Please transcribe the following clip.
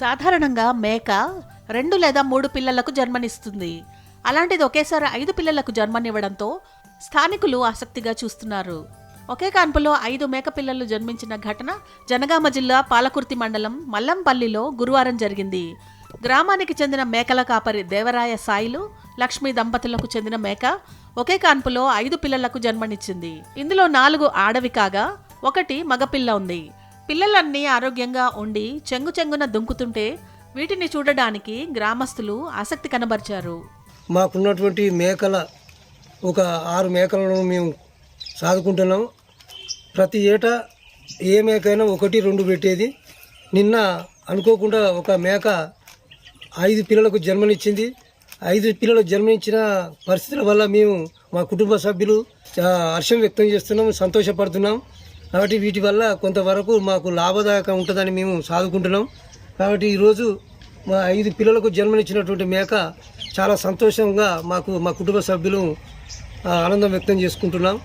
సాధారణంగా మేక రెండు లేదా మూడు పిల్లలకు జన్మనిస్తుంది. అలాంటిది ఒకేసారి ఐదు పిల్లలకు జన్మనివ్వడంతో స్థానికులు ఆసక్తిగా చూస్తున్నారు. ఒకే కాన్పులో ఐదు మేక పిల్లలు జన్మించిన ఘటన జనగామ జిల్లా పాలకుర్తి మండలం మల్లంపల్లిలో గురువారం జరిగింది. గ్రామానికి చెందిన మేకల కాపరి దేవరాయ సాయిలు లక్ష్మీ దంపతులకు చెందిన మేక ఒకే కాన్పులో ఐదు పిల్లలకు జన్మనిచ్చింది. ఇందులో నాలుగు ఆడవి కాగా ఒకటి మగపిల్ల ఉంది. పిల్లలన్నీ ఆరోగ్యంగా ఉండి చెంగు చెంగున దుంకుతుంటే వీటిని చూడడానికి గ్రామస్తులు ఆసక్తి కనబరిచారు. మాకున్నటువంటి మేకల ఒక ఆరు మేకలను మేము సాదుకుంటున్నాం. ప్రతి ఏటా ఏ మేకైనా ఒకటి రెండు పెట్టేది. నిన్న అనుకోకుండా ఒక మేక ఐదు పిల్లలకు జన్మనిచ్చింది. ఐదు పిల్లలు జన్మనిచ్చిన పరిస్థితుల వల్ల మేము మా కుటుంబ సభ్యులు హర్షం వ్యక్తం చేస్తున్నాం సంతోషపడుతున్నాం. కాబట్టి వీటి వల్ల కొంతవరకు మాకు లాభదాయకం ఉంటుందని మేము సాదుకుంటున్నాం. కాబట్టి ఈరోజు మా ఐదు పిల్లలకు జన్మనిచ్చినటువంటి మేక చాలా సంతోషంగా మాకు మా కుటుంబ సభ్యులు ఆనందం వ్యక్తం చేసుకుంటున్నాం.